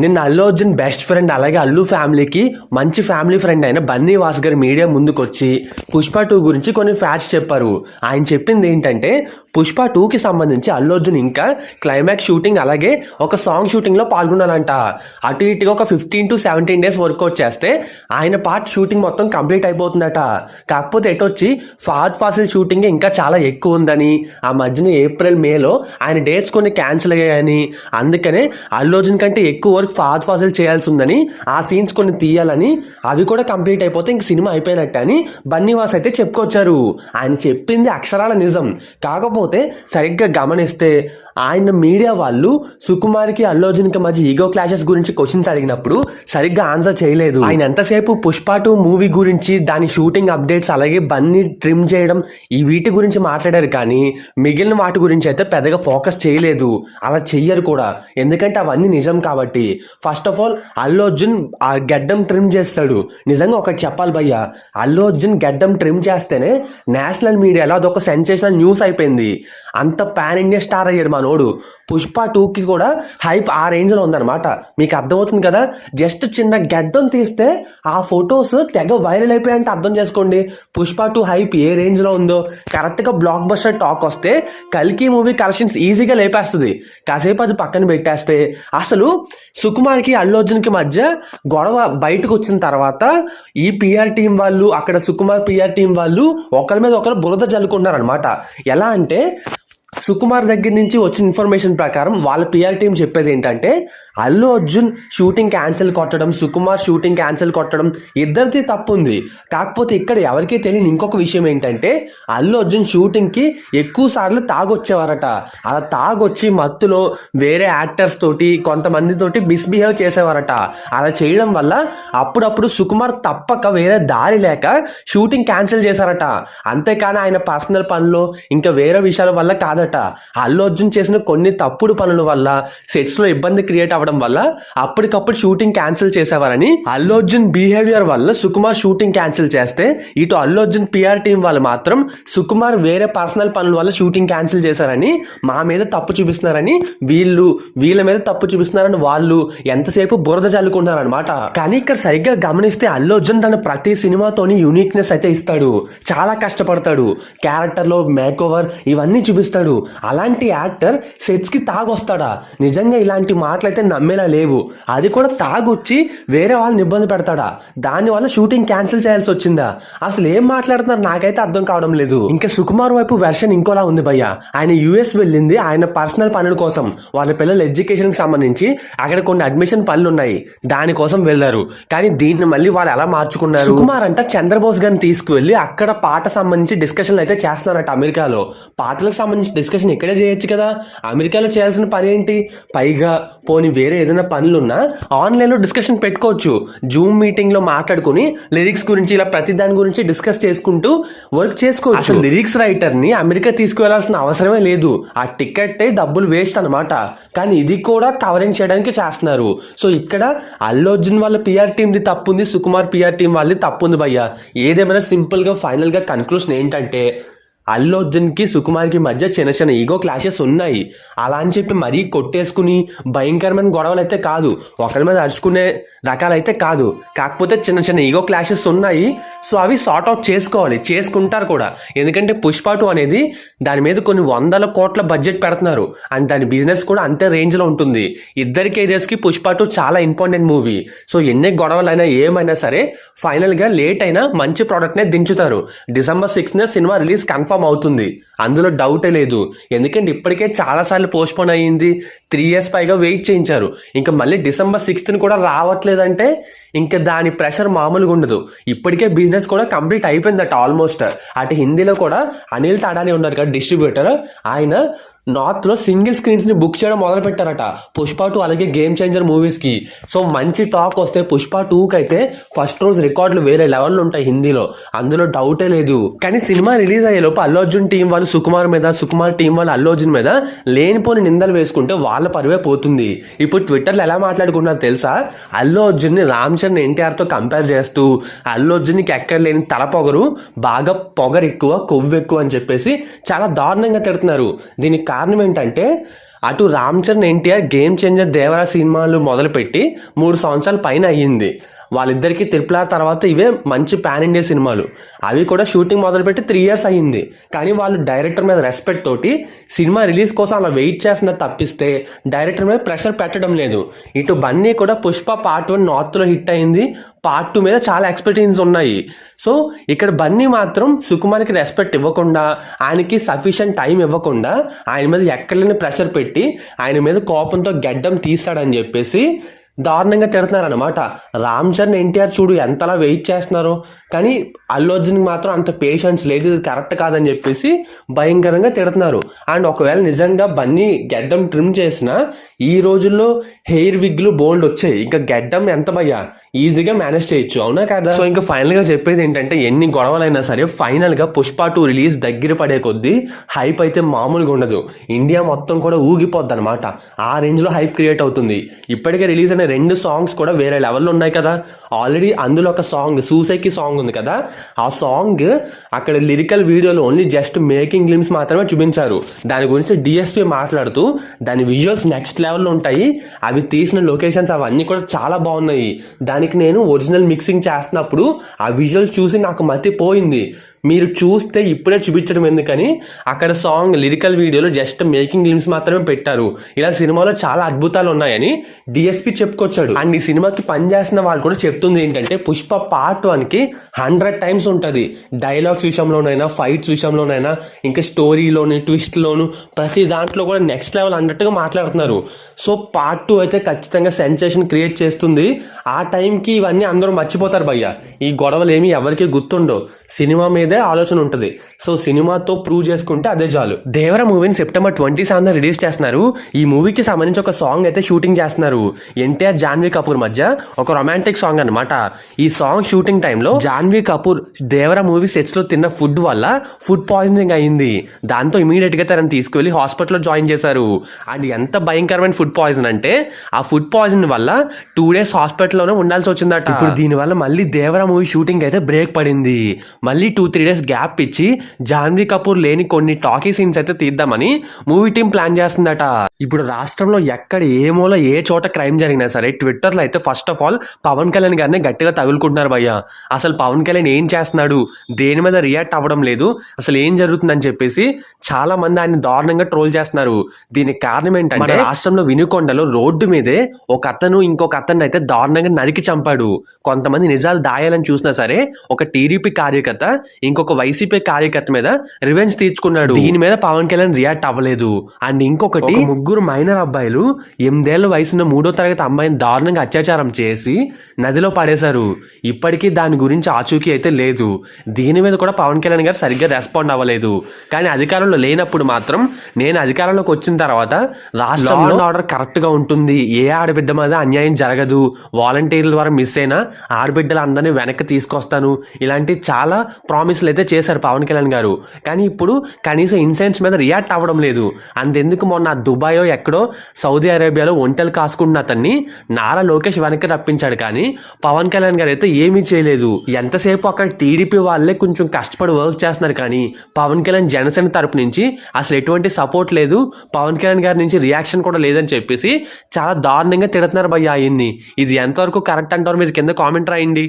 నిన్న Allu Arjun best friend అలాగే అల్లు ఫ్యామిలీకి మంచి ఫ్యామిలీ ఫ్రెండ్ అయిన బన్నీ వాస్ గారి మీడియా ముందుకొచ్చి పుష్ప టూ గురించి కొన్ని ఫ్యాక్ట్స్ చెప్పారు. ఆయన చెప్పింది ఏంటంటే పుష్ప టూకి సంబంధించి అల్లు అర్జున్ ఇంకా క్లైమాక్స్ షూటింగ్ అలాగే ఒక సాంగ్ షూటింగ్లో పాల్గొనాలంట. అటు ఇటుగా ఒక fifteen to seventeen days workout చేస్తే ఆయన పార్ట్ షూటింగ్ మొత్తం కంప్లీట్ అయిపోతుందట. కాకపోతే ఎటు వచ్చి ఫాద్ ఫాసిల్ షూటింగ్ ఇంకా చాలా ఎక్కువ ఉందని ఆ మధ్యన ఏప్రిల్ మేలో ఆయన డేట్స్ కొన్ని క్యాన్సిల్ అయ్యాయని. అందుకనే అల్లు అర్జున్ కంటే ఎక్కువ వర్క్ ఫాద్ ఫాసిల్ చేయాల్సి ఉందని ఆ సీన్స్ కొన్ని తీయాలని అవి కూడా కంప్లీట్ అయిపోతే ఇంక సినిమా అయిపోయినట్టు అని బన్నీవాస్ అయితే చెప్పుకొచ్చారు. ఆయన చెప్పింది అక్షరాల నిజం. కాకపోతే సరిగ్గా గమనిస్తే ఆయన మీడియా వాళ్ళు సుకుమార్కి అల్లు అర్జున్కి మధ్య ఈగో క్లాషెస్ గురించి క్వశ్చన్స్ అడిగినప్పుడు సరిగ్గా ఆన్సర్ చేయలేదు. ఆయన ఎంతసేపు పుష్ప టూ మూవీ గురించి దాని షూటింగ్ అప్డేట్స్ అలాగే బన్నీ ట్రిమ్ చేయడం ఈ వీటి గురించి మాట్లాడారు కానీ మిగిలిన వాటి గురించి అయితే పెద్దగా ఫోకస్ చేయలేదు. అలా చెయ్యరు కూడా. ఎందుకంటే అవన్నీ నిజం కాబట్టి. First of all Allu Arjun ఆ గడ్డం ట్రిమ్ చేస్తాడు. నిజంగా ఒకటి చెప్పాలి భయ్య అల్లు అర్జున్ గడ్డం ట్రిమ్ చేస్తేనే నేషనల్ మీడియాలో అదొక సెన్సేషనల్ న్యూస్ అయిపోయింది. అంత పాన్ ఇండియా స్టార్ అయ్యాడు మనోడు. పుష్ప టూకి కూడా హైప్ ఆ రేంజ్లో ఉందన్నమాట. మీకు అర్థమవుతుంది కదా? జస్ట్ చిన్న గడ్డం తీస్తే ఆ ఫొటోస్ తెగ వైరల్ అయిపోయాయంటే అర్థం చేసుకోండి. పుష్ప టూ హైప్ ఏ రేంజ్లో ఉందో. కరెక్ట్గా బ్లాక్ బస్టర్ టాక్ వస్తే కల్కి మూవీ కలెక్షన్స్ ఈజీగా లేపేస్తుంది. కాసేపు అది పక్కన పెట్టేస్తే అసలు సుకుమార్కి అల్లు అర్జున్కి మధ్య గొడవ బయటకు వచ్చిన తర్వాత ఈ పిఆర్ టీం వాళ్ళు అక్కడ సుకుమార్ పిఆర్ టీం వాళ్ళు ఒకరి మీద ఒకరు బురద జల్లుకుంటున్నారనమాట ఎలా అంటే సుకుమార్ దగ్గర నుంచి వచ్చిన ఇన్ఫర్మేషన్ ప్రకారం వాళ్ళ పిఆర్ టీం చెప్పేది ఏంటంటే అల్లు అర్జున్ షూటింగ్ క్యాన్సిల్ కొట్టడం సుకుమార్ షూటింగ్ క్యాన్సిల్ కొట్టడం ఇద్దరిది తప్పు ఉంది కాకపోతే ఇక్కడ ఎవరికీ తెలియని ఇంకొక విషయం ఏంటంటే అల్లు అర్జున్ షూటింగ్కి ఎక్కువ సార్లు తాగొచ్చేవారట. అలా తాగొచ్చి మత్తులో వేరే యాక్టర్స్ తోటి కొంతమందితోటి మిస్బిహేవ్ చేసేవారట. అలా చేయడం వల్ల అప్పుడప్పుడు సుకుమార్ తప్పక వేరే దారి లేక షూటింగ్ క్యాన్సిల్ చేశారట. అంతేకాని ఆయన పర్సనల్ పనులు ఇంకా వేరే విషయాల వల్ల కాదట. అల్లు అర్జున్ చేసిన కొన్ని తప్పుడు పనుల వల్ల సెట్స్లో ఇబ్బంది క్రియేట్ రావడం వల్ల అప్పటికప్పుడు షూటింగ్ క్యాన్సిల్ చేసేవారని అల్లు అర్జున్ బిహేవియర్ వల్ల సుకుమార్ షూటింగ్ క్యాన్సిల్ చేస్తే ఇటు అల్లు అర్జున్ పిఆర్ టీం వాళ్ళు మాత్రం సుకుమార్ వేరే పర్సనల్ పనుల వల్ల షూటింగ్ క్యాన్సిల్ చేశారని మా మీద తప్పు చూపిస్తున్నారని వీళ్ళు వీళ్ళ మీద తప్పు చూపిస్తున్నారని వాళ్ళు ఎంతసేపు బురద చల్లుకుంటున్నారనమాట కానీ ఇక్కడ సరిగ్గా గమనిస్తే అల్లు అర్జున్ తన ప్రతి సినిమాతోని యూనిక్నెస్ అయితే ఇస్తాడు. చాలా కష్టపడతాడు. క్యారెక్టర్లో మేక్ ఓవర్ ఇవన్నీ చూపిస్తాడు. అలాంటి యాక్టర్ సెట్స్కి తాగొస్తాడా? నిజంగా ఇలాంటి మాటలైతే నమ్మేలా లేవు. అది కూడా తాగొచ్చి వేరే వాళ్ళని ఇబ్బంది పెడతాడా? దానివల్ల షూటింగ్ క్యాన్సిల్ చేయాల్సి వచ్చిందా? అసలు ఏం మాట్లాడుతున్నారు? నాకైతే అర్థం కావడం లేదు. ఇంకా సుకుమార్ వైపు వెర్షన్ ఇంకోలా ఉంది భయ్య. ఆయన యుఎస్ వెళ్ళింది. ఆయన పర్సనల్ పనుల కోసం. వాళ్ళ పిల్లల ఎడ్యుకేషన్కి సంబంధించి అక్కడ కొన్ని అడ్మిషన్ పనులు ఉన్నాయి దానికోసం వెళ్ళారు. కానీ దీన్ని మళ్ళీ వాళ్ళు ఎలా మార్చుకున్నారు? సుకుమార్ అంట చంద్రబోస్ గారిని తీసుకువెళ్ళి అక్కడ పాట సంబంధించి డిస్కషన్లు అయితే చేస్తున్నారట అమెరికాలో. పాటలకు సంబంధించి డిస్కషన్ ఇక్కడే చేయొచ్చు కదా? అమెరికాలో చేయాల్సిన పని ఏంటి? పైగా పోని వేరే ఏదైనా పనులున్నా ఆన్లైన్లో డిస్కషన్ పెట్టుకోవచ్చు. జూమ్ మీటింగ్లో మాట్లాడుకుని లిరిక్స్ గురించి ఇలా ప్రతి దాని గురించి డిస్కస్ చేసుకుంటూ వర్క్ చేసుకోవచ్చు. అసలు లిరిక్స్ రైటర్ని అమెరికా తీసుకువెళ్ళాల్సిన అవసరమే లేదు. ఆ టికెట్ డబ్బులు వేస్ట్ అనమాట కానీ ఇది కూడా కవరింగ్ చేయడానికి చేస్తున్నారు. సో ఇక్కడ అల్లు అర్జున్ వాళ్ళ పిఆర్ టీంది తప్పు ఉంది సుకుమార్ పిఆర్ టీం వాళ్ళది తప్పు ఉంది భయ్య. ఏదేమైనా సింపుల్గా ఫైనల్గా కన్క్లూషన్ ఏంటంటే అల్లు అర్జున్కి సుకుమార్కి మధ్య చిన్న చిన్న ఈగో క్లాషెస్ ఉన్నాయి. అలా అని చెప్పి మరీ కొట్టేసుకుని భయంకరమైన గొడవలు అయితే కాదు. ఒకరి మీద అరుచుకునే రకాలైతే కాదు. కాకపోతే చిన్న చిన్న ఈగో క్లాషెస్ ఉన్నాయి. సో అవి సార్ట్ అవుట్ చేసుకోవాలి. చేసుకుంటారు కూడా. ఎందుకంటే పుష్ప టూ అనేది దాని మీద కొన్ని వందల కోట్ల బడ్జెట్ పెడుతున్నారు. అండ్ దాని బిజినెస్ కూడా అంతే రేంజ్లో ఉంటుంది. ఇద్దరి కెరియర్స్కి పుష్ప టూ చాలా ఇంపార్టెంట్ మూవీ సో ఎన్ని గొడవలైనా ఏమైనా సరే ఫైనల్గా లేట్ అయినా మంచి ప్రోడక్ట్నే దించుతారు. డిసెంబర్ సిక్స్త్నే సినిమా రిలీజ్ కన్ఫర్మ్ అవుతుంది. అందులో డౌటే లేదు. ఎందుకంటే ఇప్పటికే చాలాసార్లు పోస్ట్పోన్ అయ్యింది. త్రీ ఇయర్స్ పైగా వెయిట్ చేయించారు. ఇంకా మళ్ళీ డిసెంబర్ సిక్స్త్ని కూడా రావట్లేదంటే ఇంకా దాని ప్రెషర్ మామూలుగా ఉండదు. ఇప్పటికే బిజినెస్ కూడా కంప్లీట్ అయిపోయిందట ఆల్మోస్ట్ అటు హిందీలో కూడా అనిల్ తాడాని ఉన్నారు కదా డిస్ట్రిబ్యూటర్ ఆయన నార్త్లో సింగిల్ స్క్రీన్స్ని బుక్ చేయడం మొదలు పెట్టారట. పుష్ప టూ అలాగే గేమ్ చేంజర్ మూవీస్కి సో మంచి టాక్ వస్తే పుష్ప టూకి అయితే ఫస్ట్ రోజు రికార్డులు వేరే లెవెల్లో ఉంటాయి హిందీలో. అందులో డౌటే లేదు. కానీ సినిమా రిలీజ్ అయ్యే లోపు అల్లు అర్జున్ టీం వాళ్ళు సుకుమార్ మీద సుకుమార్ టీం వాళ్ళు అల్లు అర్జున్ మీద లేనిపోని నిందలు వేసుకుంటే వాళ్ళ పరువే పోతుంది. ఇప్పుడు ట్విట్టర్లో ఎలా మాట్లాడుకున్నారు తెలుసా? అల్లు అర్జున్ని రామ్ చరణ్ ఎన్టీఆర్తో కంపేర్ చేస్తూ అల్లు అర్జున్కి ఎక్కడ లేని తల పొగరు బాగా పొగరు ఎక్కువ కొవ్వు ఎక్కువ అని చెప్పేసి చాలా దారుణంగా తిడుతున్నారు. దీనికి కారణం ఏంటంటే అటు రామ్ చరణ్ ఎన్టీఆర్ గేమ్ చేంజర్ దేవరా సినిమాలు మొదలుపెట్టి మూడు సంవత్సరాల పైన అయ్యింది. వాళ్ళిద్దరికీ త్రిపుల్ ఆర్ తర్వాత ఇవే మంచి పాన్ ఇండియా సినిమాలు. అవి కూడా షూటింగ్ మొదలుపెట్టి త్రీ ఇయర్స్ అయ్యింది. కానీ వాళ్ళు డైరెక్టర్ మీద రెస్పెక్ట్ తోటి సినిమా రిలీజ్ కోసం అలా వెయిట్ చేస్తున్న తప్పిస్తే డైరెక్టర్ మీద ప్రెషర్ పెట్టడం లేదు. ఇటు బన్నీ కూడా పుష్ప పార్ట్ వన్ నార్త్లో హిట్ అయింది. పార్ట్ టూ మీద చాలా ఎక్స్పెక్టేషన్స్ ఉన్నాయి. సో ఇక్కడ బన్నీ మాత్రం సుకుమార్కి రెస్పెక్ట్ ఇవ్వకుండా ఆయనకి సఫిషియంట్ టైం ఇవ్వకుండా ఆయన మీద ఎక్కడలేని ప్రెషర్ పెట్టి ఆయన మీద కోపంతో గడ్డం తీస్తాడని చెప్పేసి దారుణంగా తిడుతున్నారనమాట రామ్ చరణ్ ఎన్టీఆర్ చూడు ఎంతలా వెయిట్ చేస్తున్నారు. కానీ అల్లు అర్జున్కి మాత్రం అంత పేషెన్స్ లేదు. ఇది కరెక్ట్ కాదని చెప్పేసి భయంకరంగా తిడుతున్నారు. అండ్ ఒకవేళ నిజంగా బన్నీ గెడ్డం ట్రిమ్ చేసిన ఈ రోజుల్లో హెయిర్ విగ్లు బోల్డ్ వచ్చాయి. ఇంకా గెడ్డం ఎంత భయ్యా? ఈజీగా మేనేజ్ చేయొచ్చు. అవునా కదా? సో ఇంకా ఫైనల్గా చెప్పేది ఏంటంటే ఎన్ని గొడవలైనా సరే ఫైనల్గా పుష్ప టూ రిలీజ్ దగ్గర పడే కొద్దీ హైప్ అయితే మామూలుగా ఉండదు. ఇండియా మొత్తం కూడా ఊగిపోద్ది అనమాట ఆ రేంజ్లో హైప్ క్రియేట్ అవుతుంది. ఇప్పటికే రిలీజ్ అయిన రెండు సాంగ్స్ కూడా వేరే లెవెల్లో ఉన్నాయి కదా. ఆల్రెడీ అందులో ఒక సాంగ్ సూసైకి సాంగ్ ఉంది కదా. ఆ సాంగ్ అక్కడ లిరికల్ వీడియోలో ఓన్లీ జస్ట్ మేకింగ్ గ్లిమ్స్ మాత్రమే చూపించారు. దాని గురించి డిఎస్పీ మాట్లాడుతూ దాని విజువల్స్ నెక్స్ట్ లెవెల్లో ఉంటాయి. అవి తీసిన లొకేషన్స్ అవన్నీ కూడా చాలా బాగున్నాయి. దానికి నేను ఒరిజినల్ మిక్సింగ్ చేస్తున్నప్పుడు ఆ విజువల్స్ చూసి నాకు మతిపోయింది. మీరు చూస్తే ఇప్పుడే చూపించడం ఎందుకని? అక్కడ సాంగ్ లిరికల్ వీడియోలో జస్ట్ మేకింగ్ లిమ్స్ మాత్రమే పెట్టారు. ఇలా సినిమాలో చాలా అద్భుతాలు ఉన్నాయని డిఎస్పి చెప్పుకొచ్చాడు. అండ్ ఈ సినిమాకి పనిచేసిన వాళ్ళు కూడా చెప్తుంది ఏంటంటే పుష్ప పార్ట్ వన్కి హండ్రెడ్ టైమ్స్ ఉంటుంది. డైలాగ్స్ విషయంలోనైనా ఫైట్స్ విషయంలోనైనా ఇంకా స్టోరీలోని ట్విస్ట్లోను ప్రతి దాంట్లో కూడా నెక్స్ట్ లెవెల్ అన్నట్టుగా మాట్లాడుతున్నారు. సో పార్ట్ టూ అయితే ఖచ్చితంగా సెన్సేషన్ క్రియేట్ చేస్తుంది. ఆ టైంకి ఇవన్నీ అందరూ మర్చిపోతారు భయ్య. ఈ గొడవలు ఏమి ఎవరికి గుర్తుండవు. సినిమా మీద ఆలోచన ఉంటుంది. సో సినిమాతో ప్రూవ్ చేసుకుంటే అదే చాలు. దేవర మూవీని సెప్టెంబర్ ట్వంటీ సెవెన్ రిలీజ్ చేస్తున్నారు. ఈ మూవీకి సంబంధించి ఒక సాంగ్ అయితే షూటింగ్ చేస్తున్నారు. ఎన్టీఆర్ జాన్వీ కపూర్ మధ్య ఒక రొమాంటిక్ సాంగ్ అన్నమాట. ఈ సాంగ్ షూటింగ్ టైంలో జాన్వీ కపూర్ దేవర మూవీ సెట్స్లో తిన్న ఫుడ్ వల్ల ఫుడ్ పాయిజనింగ్ అయింది. దాంతో ఇమీడియట్గా తనని తీసుకువెళ్ళి హాస్పిటల్లో జాయిన్ చేశారు. అండ్ ఎంత భయంకరమైన ఫుడ్ పాయిజన్ అంటే ఆ ఫుడ్ పాయిజన్ వల్ల టూ డేస్ హాస్పిటల్లోనే ఉండాల్సి వచ్చిందట. ఇప్పుడు దీని వల్ల మళ్ళీ దేవర మూవీ షూటింగ్ అయితే బ్రేక్ పడింది. మళ్ళీ టూ త్రీ డేస్ గ్యాప్ ఇచ్చి జాన్వీ కపూర్ లేని కొన్ని టాకీ సీన్స్ అయితే తీద్దామని మూవీ టీం ప్లాన్ చేస్తుందట. ఇప్పుడు రాష్ట్రంలో ఎక్కడ ఏ మూల ఏ చోట క్రైమ్ జరిగినా సరే ట్విట్టర్లో అయితే first of all Pavan Kalyan గారిని గట్టిగా తగులుకుంటున్నారు భయ్య. అసలు పవన్ కళ్యాణ్ ఏం చేస్తున్నాడు? దేని మీద రియాక్ట్ అవ్వడం లేదు. అసలు ఏం జరుగుతుందని చెప్పేసి చాలా మంది ఆయన దారుణంగా ట్రోల్ చేస్తున్నారు. దీనికి కారణం ఏంటంటే రాష్ట్రంలో వినుకొండలో రోడ్డు మీదే ఒక అతను ఇంకొక అతన్ని అయితే దారుణంగా నరికి చంపాడు. కొంతమంది నిజాలు దాయాలని చూసినా సరే ఒక టీడీపీ కార్యకర్త ఇంకొక వైసీపీ కార్యకర్త మీద రివెంజ్ తీర్చుకున్నాడు. దీని మీద పవన్ కళ్యాణ్ రియాక్ట్ అవ్వలేదు. అండ్ ఇంకొకటి ముగ్గురు మైనర్ అబ్బాయిలు ఎనిమిదేళ్ళ వయసున్న మూడో తరగతి అమ్మాయిని దారుణంగా అత్యాచారం చేసి నదిలో పడేశారు. ఇప్పటికీ దాని గురించి ఆచూకీ అయితే లేదు. దీని మీద కూడా పవన్ కళ్యాణ్ గారు సరిగ్గా రెస్పాండ్ అవ్వలేదు. కానీ అధికారంలో లేనప్పుడు మాత్రం నేను అధికారంలోకి వచ్చిన తర్వాత రాష్ట్రంలో ఆర్డర్ కరెక్ట్గా ఉంటుంది. ఏ ఆడబిడ్డ మీద అన్యాయం జరగదు. వాలంటీర్ల ద్వారా మిస్ అయినా ఆడబిడ్డలు అందరినీ వెనక్కి తీసుకొస్తాను. ఇలాంటి చాలా ప్రామిస్లు అయితే చేశారు పవన్ కళ్యాణ్ గారు. కానీ ఇప్పుడు కనీసం ఇన్సెన్స్ మీద రియాక్ట్ అవ్వడం లేదు. అంతెందుకు మొన్న దుబాయో ఎక్కడో సౌదీ అరేబియాలో ఒంటలు కాసుకుంటున్న అతన్ని నారా లోకేష్ వెనక్కి రప్పించాడు. కానీ పవన్ కళ్యాణ్ గారు అయితే ఏమీ చేయలేదు. ఎంతసేపు అక్కడ టీడీపీ వాళ్ళే కొంచెం కష్టపడి వర్క్ చేస్తున్నారు. కానీ పవన్ కళ్యాణ్ జనసేన తరపు నుంచి అసలు ఎటువంటి సపోర్ట్ లేదు. పవన్ కళ్యాణ్ గారి నుంచి రియాక్షన్ కూడా లేదని చెప్పేసి చాలా దారుణంగా తిడుతున్నారు భయ్య ఆయన్ని. ఇది ఎంతవరకు కరెక్ట్ అంటారు మీరు కింద కామెంట్ రాయండి.